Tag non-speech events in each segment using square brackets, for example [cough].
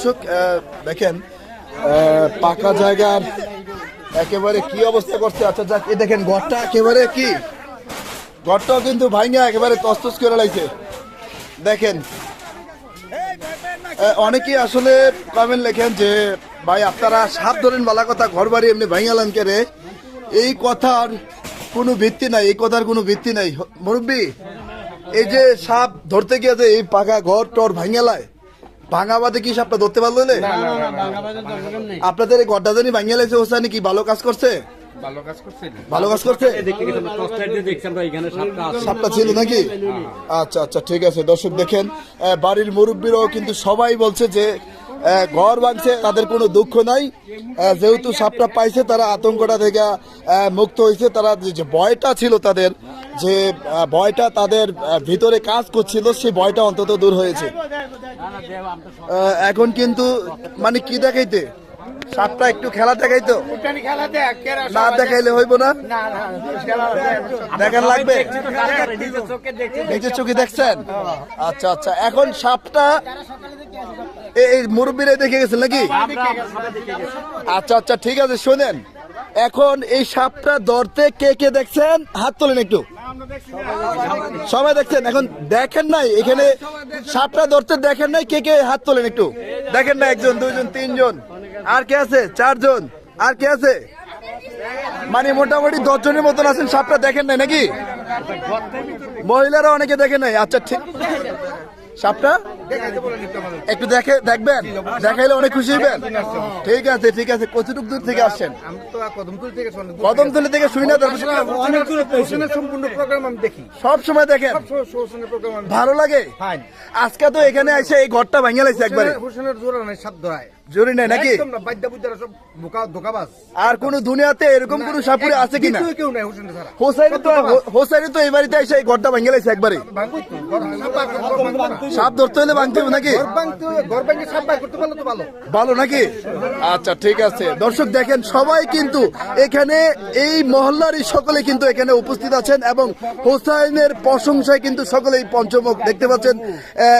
দর্শক দেখেন পাকা জায়গার একেবারে কি অবস্থা করছে। আচ্ছা যাক এ দেখেন, ঘরটা একেবারে কি? ঘরটাও কিন্তু ভাইঙ্গা একেবারে তস্তস করে লাগছে দেখেন অনেকেই আসলে কমেন্ট লেখেন যে, ভাই, আপনারা সাপ ধরেন বালা কথা, ঘর বাড়ি এমনি ভাইঙ্গালান কেরে এই কথার কোনো ভিত্তি নাই, এই কথার কোনো ভিত্তি নাই। মুরব্বী, এই যে সাপ ধরতে গিয়েছে এই পাকা ঘর টর ভাঙ্গালায় ভাঙা বাদে কি সাপটা ধরতে পারল না? আপনাদের গড্ডা জানি ভাঙিয়ে লাগছে হোসানি কি ভালো কাজ করছে? ভালো কাজ করছেন ভালো কাজ করছে? সাপটা আছে। ছিল নাকি? আচ্ছা আচ্ছা ঠিক আছে দর্শক দেখেন বাড়ির মুরব্বীরাও কিন্তু সবাই বলছে যে ঘর ভাঙছে, তাদের কোনো দুঃখ নাই। যেহেতু সাপটা পাইছে, তারা আতঙ্কটা থেকে মুক্ত হয়েছে। তারা যে- ভয়টা ছিল তাদের, যে ভয়টা তাদের ভিতরে কাজ করছিল, সেই ভয়টা অন্তত দূর হয়েছে। এখন কিন্তু মানে কি দেখাইতে? সাপটা একটু খেলা দেখাইতো না দেখাইলে হইব না? দেখান লাগবে? নিজের চোখে দেখছেন? আচ্ছা আচ্ছা। এখন সাপটা এই মুরব্বীরা দেখে গেছেন নাকি? গেছি। আচ্ছা আচ্ছা ঠিক আছে শোনেন। এখন এই সাপটা ধরতে কে কে দেখছেন? হাত তোলেন একটু। সবাই দেখছেন? এখন দেখেন নাই? এখানে সাপটা ধরতে দেখেন নাই? কে কে হাত তোলেন একটু। দেখেন না একজন দুইজন তিনজন। আর কে আছে? চারজন। আর কে আছে? মানে মোটামুটি দশ জনের মতন আছেন সাপটা দেখেন নাই নাকি? মহিলারা অনেকে দেখেন নাই। আচ্ছা ঠিক। সাপটা? একটু দেখে দেখবেন? দেখাইলে অনেক খুশি হইবেন? ঠিক আছে ঠিক আছে কতটুক দূর থেকে আসছেন? কদমতলি থেকে শুনি না সম্পূর্ণ প্রোগ্রাম আমি দেখি। সব সময় দেখেন। ভালো লাগে? আজকে তো এখানে আসে এই ঘরটা ভেঙে লাগছে একবার। হোসেনের নাই ধরায়। জরুরি নাই নাকি? একদম না বাদ্যা বুদ্ধারা সব বোকা ধোকাবাজ। আর কোন দুনিয়াতে এরকম কোন সাপুরে আছে কেউ নাই হোসেনের ছাড়া। হোসাইনি তো হোসাইনি তো এই বাড়িতে এসে এই ঘরটা ভেঙে লাইছে একবারে। সাপ না। ধরতে হলে ভাঙতে হবে নাকি? ঘর ভাঙতে হলে ঘর ভাঙে সাপ বার করতে পারলে তো ভালো। ভালো নাকি? আচ্ছা ঠিক আছে। দর্শক দেখেন সবাই কিন্তু এখানে এই মহল্লারই সকলে কিন্তু এখানে উপস্থিত আছেন এবং হোসাইনের প্রশংসায় কিন্তু সকলেই পঞ্চমুখ দেখতে পাচ্ছেন।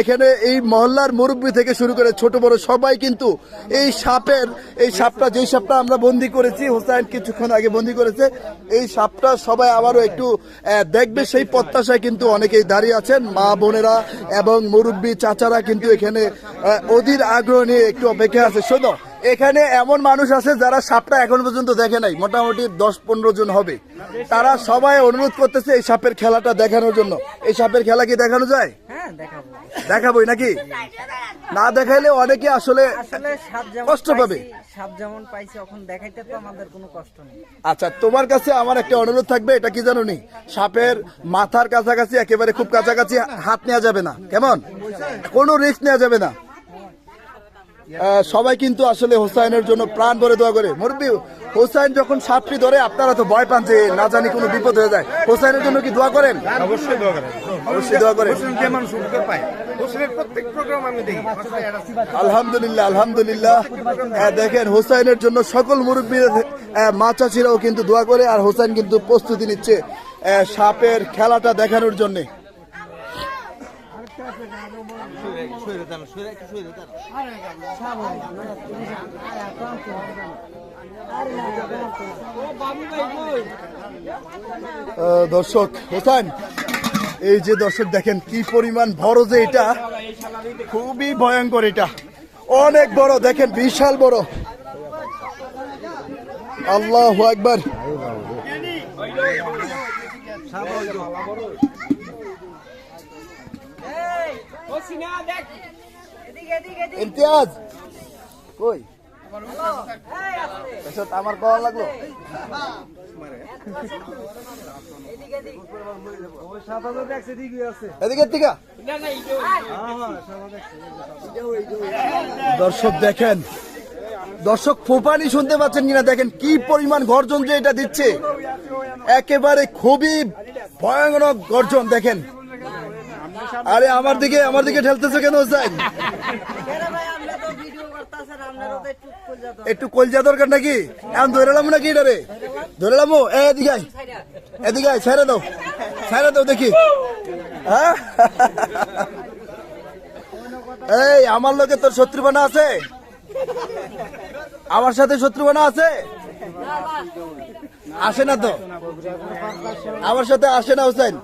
এখানে এই মহল্লার মুরব্বী থেকে শুরু করে ছোট বড় সবাই কিন্তু এই সাপের, এই সাপটা, যেই সাপটা আমরা বন্দি করেছি, হোসাইন কিছুক্ষণ আগে বন্দি করেছে, এই সাপটা সবাই আবারও একটু দেখবে সেই প্রত্যাশায় কিন্তু অনেকেই দাঁড়িয়ে আছেন, মা বোনেরা এবং মুরব্বী চাচারা কিন্তু এখানে অধীর আগ্রহ নিয়ে একটু অপেক্ষা আছে। শোনো, এখানে এমন মানুষ আছে যারা সাপটা এখন পর্যন্ত দেখে নাই, মোটামুটি দশ পনেরো জন হবে। তারা সবাই অনুরোধ করতেছে এই সাপের খেলাটা দেখানোর জন্য। এই সাপের খেলা কি দেখানো যায়? দেখাবোই নাকি? না দেখাইলে অনেকে আসলে কষ্ট পাবে। সাপ যেমন পাইছে এখন দেখাইতে তো আমাদের কোনো কষ্ট নেই। আচ্ছা তোমার কাছে আমার একটা অনুরোধ থাকবে এটা কি জানো নি? সাপের মাথার কাছাকাছি একেবারে খুব কাছাকাছি হাত নেওয়া যাবে না কেমন? কোনো রিস্ক নেওয়া যাবে না। সবাই কিন্তু আসলে হোসাইনের জন্য প্রাণ ভরে দোয়া করে। মুরব্বী হোসাইন যখন সাপটি ধরে আপনারা তো ভয় পান যে না জানি কোনো বিপদ হয়ে যায়। হোসাইনের জন্য কি দোয়া করেন? অবশ্যই দোয়া করেন। অবশ্যই দোয়া করেন। আলহামদুলিল্লাহ আলহামদুলিল্লাহ। দেখেন হোসাইনের জন্য সকল মুরব্বী মা চাচিরাও কিন্তু দোয়া করে আর হোসাইন কিন্তু প্রস্তুতি নিচ্ছে সাপের খেলাটা দেখানোর জন্য। দর্শক হোসাইন এই যে দর্শক দেখেন কি পরিমাণ বড় যে এটা, খুবই ভয়ঙ্কর এটা। অনেক বড়, দেখেন, বিশাল বড়। আল্লাহ একবার ইমতিয়াজ কই? এসব আমার কল লাগল। দর্শক দেখেন দর্শক ফোপানি শুনতে পাচ্ছেন কিনা? দেখেন কি পরিমাণ গর্জন যে এটা দিচ্ছে। একেবারে খুবই ভয়ানক গর্জন দেখেন। আরে আমার দিকে আমার দিকে ঠেলতেছে কেন তো একটু কলজা দরকার নাকি? এখন ধরে লাম নাকি এটা রে? ধরে লামো এ এদিকে আয়। এদিকে আয়, ছেড়ে দাও। ছেড়ে দাও দেখি। হ্যাঁ? এই আমার লোকে তোর শত্রু বানা আছে? আমার সাথে শত্রু বানা আছে? আসে না তো? আমার সাথে আসে না হোসেন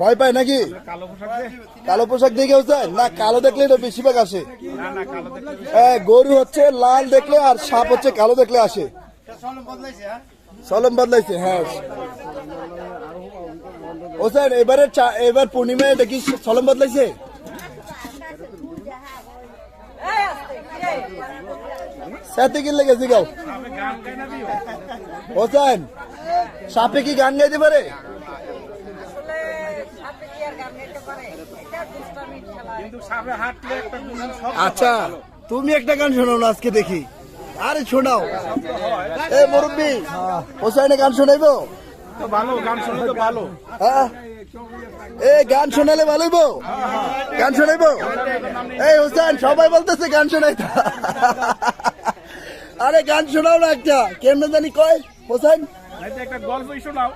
ভয় পায়? নাকি? কালো পোশাক দেখে হোসেন না কালো দেখলে এটা বেশিরভাগ আসে। হ্যাঁ, গরু হচ্ছে লাল দেখলে আর সাপ হচ্ছে কালো দেখলে আসে। সলম বদলাইছে হ্যাঁ? হোসেন এবারে চা- এবার পূর্ণিমায় এটা কি সলম বদলাইছে? এই আস্তে, এই। সাথে কি লেগেছে গাও হোসেন সাপে কি গান গাইতে পারে আসলে সাপে কি আর গান গাইতে পারে? এটা দুষ্টামির খেলা। আচ্ছা তুমি একটা গান শোনাও না আজকে দেখি। আরে, শোনাও। এ, মুরব্বী হোসেনে গান শোনাইবো? ভালো গান শুনে ভালো হ্যাঁ গান শোনালে ভালোইবো? গান শোনাইবো? এই, হোসেন, সবাই বলতেছে গান শোনাইতে আরে, গান শোনাও না একটা। কেমনে জানি কয়? হোসেন? একটা গল্পই শোনাও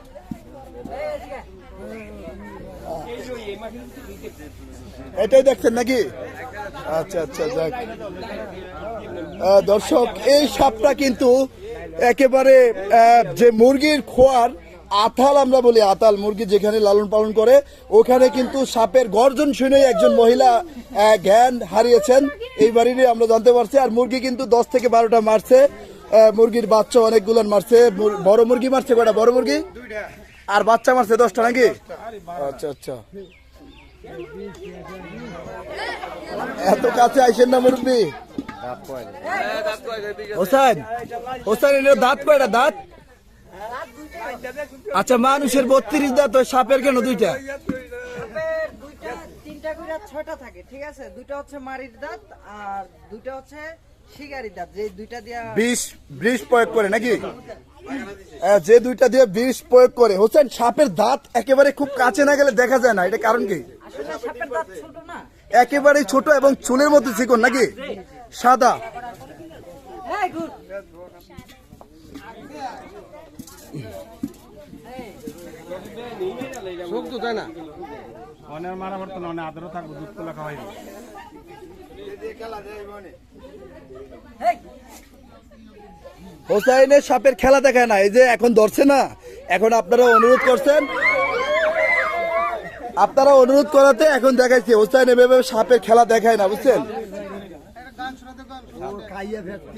এটাই দেখছেন নাকি? আচ্ছা আচ্ছা যাক। দর্শক, এই সাপটা কিন্তু একেবারে যে মুরগির খোয়ার আতাল আমরা বলি, আতাল মুরগি যেখানে লালন পালন করে, ওখানে কিন্তু সাপের গর্জন শুনে একজন মহিলা জ্ঞান হারিয়েছেন। এই বাড়িরই আমরা জানতে পারছি, আর মুরগি কিন্তু দশ থেকে বারোটা মারছে। মুরগির বাচ্চা অনেকগুলো মারছে। বড় মুরগি মারছে কটা বড় মুরগি? আর বাচ্চা মারছে দশটা নাকি? আচ্ছা আচ্ছা। এত কাছে আইসেন না মুরব্বী? হোসেন হোসেন এর দাঁত কয়টা দাঁত? আচ্ছা মানুষের বত্রিশ দাঁত ওই সাপের কেন দুইটা? সাপের তিনটা করে ছয়টা থাকে ঠিক আছে? হচ্ছে মারির দাঁত আর হচ্ছে শিকারির দাঁত। যে দুইটা দিয়া বিষ বিষ প্রয়োগ করে নাকি? যে দুইটা দিয়ে বিষ প্রয়োগ করে। হোসেন সাপের দাঁত একেবারে খুব কাছে না গেলে দেখা যায় না এটা কারণ কি? ছোট একেবারে ছোট এবং চুলের মতো চিকন নাকি? সাদা। মারা অনেক আদরও থাকব দুধ তোলা খাওয়াই হোসাইনের সাপের খেলা দেখায় না এই যে এখন ধরছে না এখন আপনারা অনুরোধ করছেন আপনারা অনুরোধ করাতে এখন দেখাইছে হোসাইন এভাবে সাপের খেলা দেখায় না, বুঝছেন?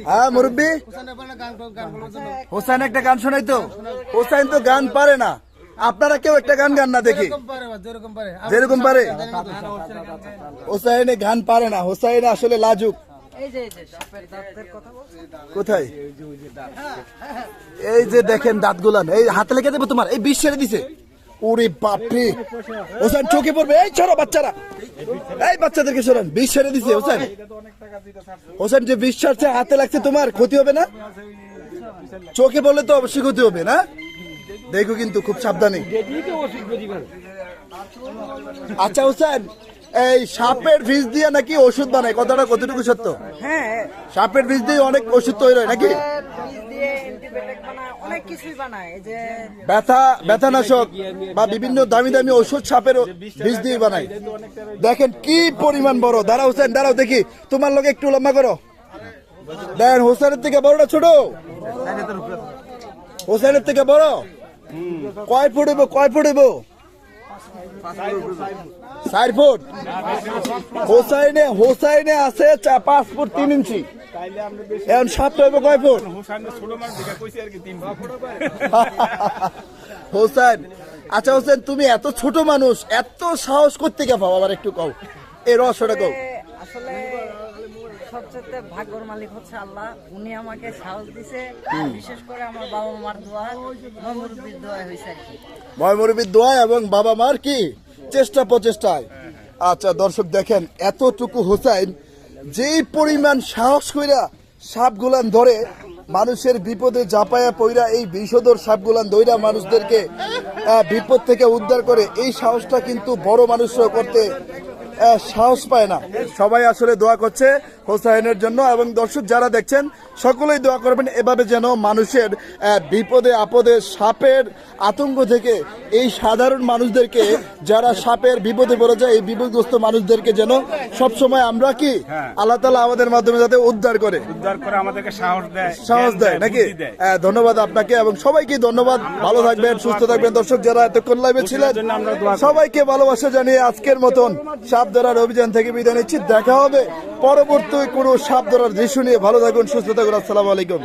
হ্যাঁ মুরব্বী? হোসাইন একটা গান শোনাই তো? হোসাইন তো গান পারে না। আপনারা কেউ একটা গান গান না দেখি? যেরকম পারে। হোসাইনে গান পারে না হোসাইন আসলে লাজুক। কোথায়? এই যে দেখেন দাঁত গুলান এই হাতে লেগে দেবো তোমার, এই বিষ দিছে। ওরে বাপরে। হোসেন চোখে পড়বে? এই ছড়ো বাচ্চারা। এই বাচ্চাদেরকে সরান বিষ ছেড়ে দিছে হোসেন। হোসেন যে বিষ ছাড়ছে হাতে লাগছে তোমার ক্ষতি হবে না? চোখে পড়লে তো অবশ্যই ক্ষতি হবে না? দেখো কিন্তু খুব সাবধানে। আচ্ছা হোসেন এই সাপের বিষ দিয়ে নাকি ওষুধ বানায়? কথাটা কতটুকু সত্য? হ্যাঁ। সাপের বিষ দিয়ে অনেক ওষুধ তৈরি হয় নাকি? বিভিন্ন দামি দামি ওষুধ দিয়ে দেখেন কি পরিমাণ বড়। দাঁড়া হোসেন, দাঁড়াও দেখি। তোমার লোক একটু লম্বা করো। দেখেন, হোসেনের থেকে বড়টা ছোট। হোসেনের থেকে বড়? কয় ফুট কয় ফুট হইব? চার ফুট হোসাইনে হোসাইনে আছে পাঁচ ফুট তিন ইঞ্চি। এখন সাতটা হইব কয় ফুট? [laughs] হোসেন আচ্ছা হোসেন, তুমি এত ছোট মানুষ, এত সাহস করতে গে আবার একটু কও। এই রহস্যটা কও। আসলে সবচেয়ে ভাগ্যর মালিক হচ্ছে আল্লাহ। উনি আমাকে সাহস দিছে বিশেষ করে আমার বাবা মার দোয়া মমরুদ্দির দোয়া হয়েছে আর কি। দোয়া এবং বাবা মার কি? চেষ্টা প্রচেষ্টায়। আচ্ছা দর্শক দেখেন এতটুকু হোসাইন যেই পরিমাণ সাহস কইরা সাপগুলান ধরে মানুষের বিপদে জাপায়া পইরা এই বিষধর সাপগুলান ধইরা মানুষদেরকে বিপদ থেকে উদ্ধার করে এই সাহসটা কিন্তু বড় মানুষরাও করতে সাহস পায় না। সবাই আসলে দোয়া করছে হোসাইনের জন্য এবং দর্শক যারা দেখছেন সকলেই দোয়া করবেন এভাবে যেন মানুষের বিপদে আপদে সাপের আতঙ্ক থেকে এই সাধারণ মানুষদেরকে যারা সাপের বিপদে পড়ে যায় এই বিপদগ্রস্ত মানুষদেরকে যেন সবসময় আমরা কি হ্যাঁ। আল্লাহ তালা আমাদের মাধ্যমে যাতে উদ্ধার করে। উদ্ধার করে আমাদেরকে সাহস দেয় সাহস দেয় নাকি? ধন্যবাদ আপনাকে এবং সবাইকে ধন্যবাদ। ভালো থাকবেন সুস্থ থাকবেন। দর্শক যারা এতক্ষণ লাইভে ছিলেন জন্য আমরা দোয়া করি। সবাইকে ভালোবাসা জানিয়ে আজকের মতন সাপ ধরার অভিযান থেকে বিদায় নিচ্ছি। দেখা হবে। পরবর্তী কোনো সাপ ধরার দৃশ্য নিয়ে। ভালো থাকুন, সুস্থ থাকুন। আসসালামু আলাইকুম।